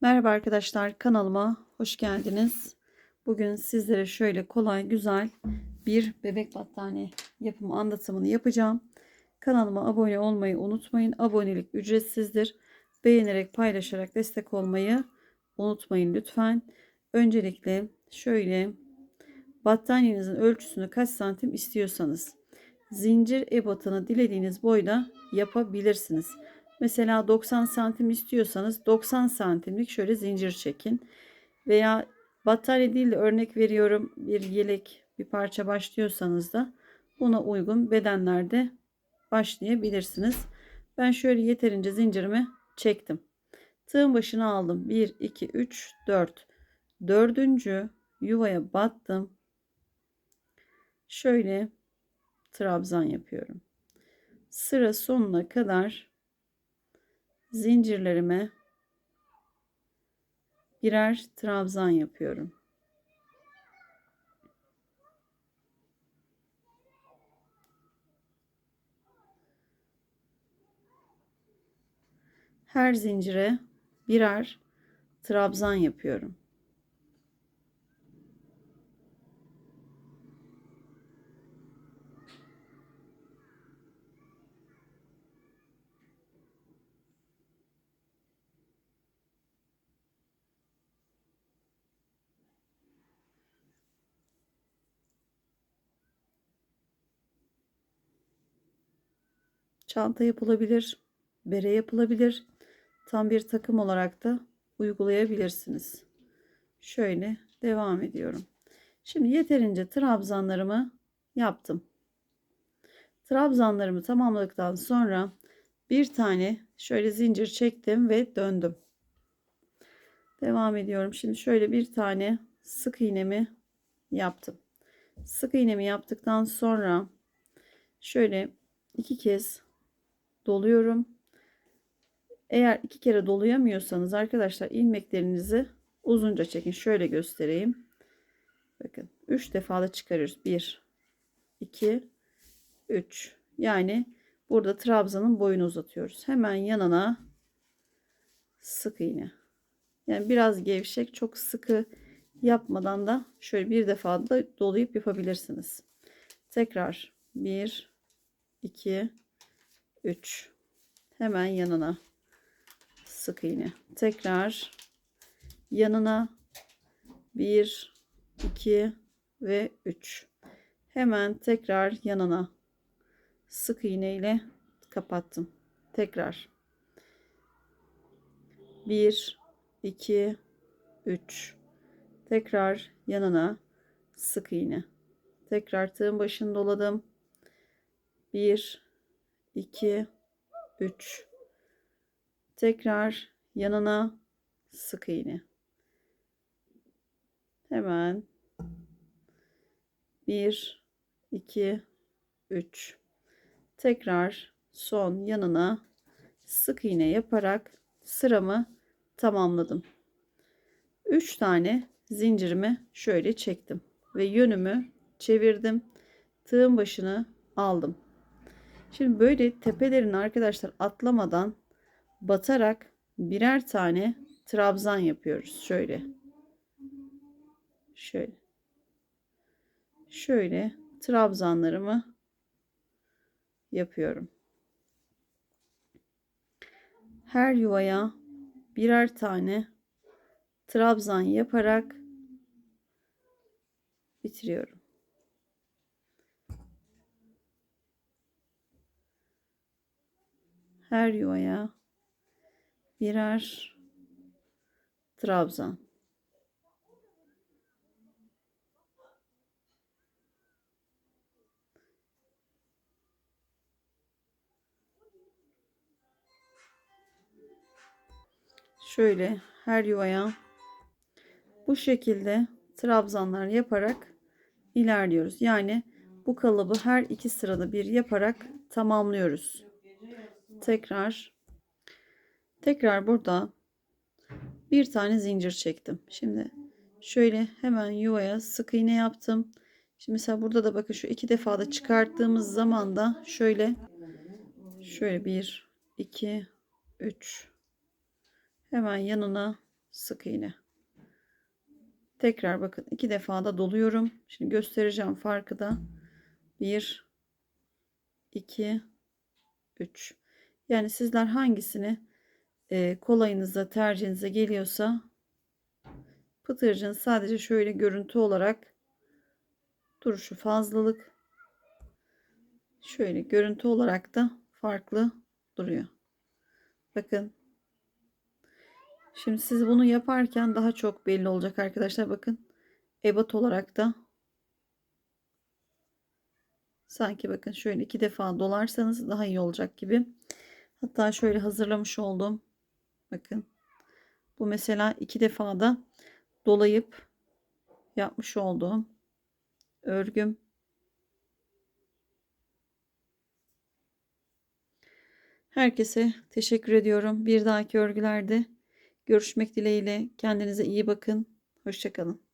Merhaba arkadaşlar kanalıma hoş geldiniz. Bugün sizlere şöyle kolay güzel bir bebek battaniye yapımı anlatımını yapacağım. Kanalıma abone olmayı unutmayın. Abonelik ücretsizdir. Beğenerek paylaşarak destek olmayı unutmayın lütfen. Öncelikle şöyle battaniyenizin ölçüsünü kaç santim istiyorsanız zincir ebatını dilediğiniz boyda yapabilirsiniz. Mesela 90 santim istiyorsanız 90 santimlik şöyle zincir çekin. Veya battaniye değil de örnek veriyorum bir yelek bir parça başlıyorsanız da buna uygun bedenlerde başlayabilirsiniz. Ben şöyle yeterince zincirimi çektim. Tığın başına aldım. 1, 2, 3, 4. Dördüncü yuvaya battım. Şöyle trabzan yapıyorum. Sıra sonuna kadar zincirlerime birer trabzan yapıyorum. Her zincire birer trabzan yapıyorum. Çanta yapılabilir, bere yapılabilir. Tam bir takım olarak da uygulayabilirsiniz. Şöyle devam ediyorum. Şimdi yeterince trabzanlarımı yaptım. Trabzanlarımı tamamladıktan sonra bir tane şöyle zincir çektim ve döndüm. Devam ediyorum. Şimdi şöyle bir tane sık iğnemi yaptım. Sık iğnemi yaptıktan sonra şöyle iki kez doluyorum. Eğer iki kere dolayamıyorsanız arkadaşlar ilmeklerinizi uzunca çekin. Şöyle göstereyim. Bakın 3 defa da çıkarıyoruz. 1 2 3 yani burada trabzanın boyunu uzatıyoruz. Hemen yanına sık iğne. Yani biraz gevşek çok sıkı yapmadan da şöyle bir defa da dolayıp yapabilirsiniz. Tekrar 1 2 3 hemen yanına sık iğne. Tekrar yanına 1 2 ve 3 hemen tekrar yanına sık iğne ile kapattım. Tekrar. 1 2 3 tekrar yanına sık iğne. Tekrar tığın başını doladım. 1 2 3 tekrar yanına sık iğne. Hemen. 1 2 3 tekrar son yanına sık iğne yaparak sıramı tamamladım. 3 tane zincirimi şöyle çektim ve yönümü çevirdim. Tığın başını aldım Şimdi böyle tepelerini arkadaşlar atlamadan batarak birer tane trabzan yapıyoruz. Şöyle. Şöyle. Şöyle trabzanlarımı yapıyorum. Her yuvaya birer tane trabzan yaparak bitiriyorum. Her yuvaya birer trabzan. Şöyle her yuvaya bu şekilde trabzanlar yaparak ilerliyoruz. Yani bu kalıbı her iki sırada bir yaparak tamamlıyoruz tekrar tekrar burada bir tane zincir çektim. Şimdi şöyle hemen yuvaya sık iğne yaptım. Şimdi mesela burada da bakın şu iki defa da çıkarttığımız zaman da şöyle şöyle bir iki üç hemen yanına sık iğne. Tekrar bakın iki defa da doluyorum. Şimdi göstereceğim farkı da. 1 2 3 yani sizler hangisini e, kolayınıza tercihinize geliyorsa pıtırcın sadece şöyle görüntü olarak duruşu fazlalık şöyle görüntü olarak da farklı duruyor. Bakın. Şimdi siz bunu yaparken daha çok belli olacak arkadaşlar. Bakın. Ebat olarak da sanki bakın şöyle iki defa dolarsanız daha iyi olacak gibi. Hatta şöyle hazırlamış oldum. Bakın. Bu mesela iki defa da dolayıp yapmış olduğum örgüm. Herkese teşekkür ediyorum. Bir dahaki örgülerde görüşmek dileğiyle. Kendinize iyi bakın. Hoşçakalın.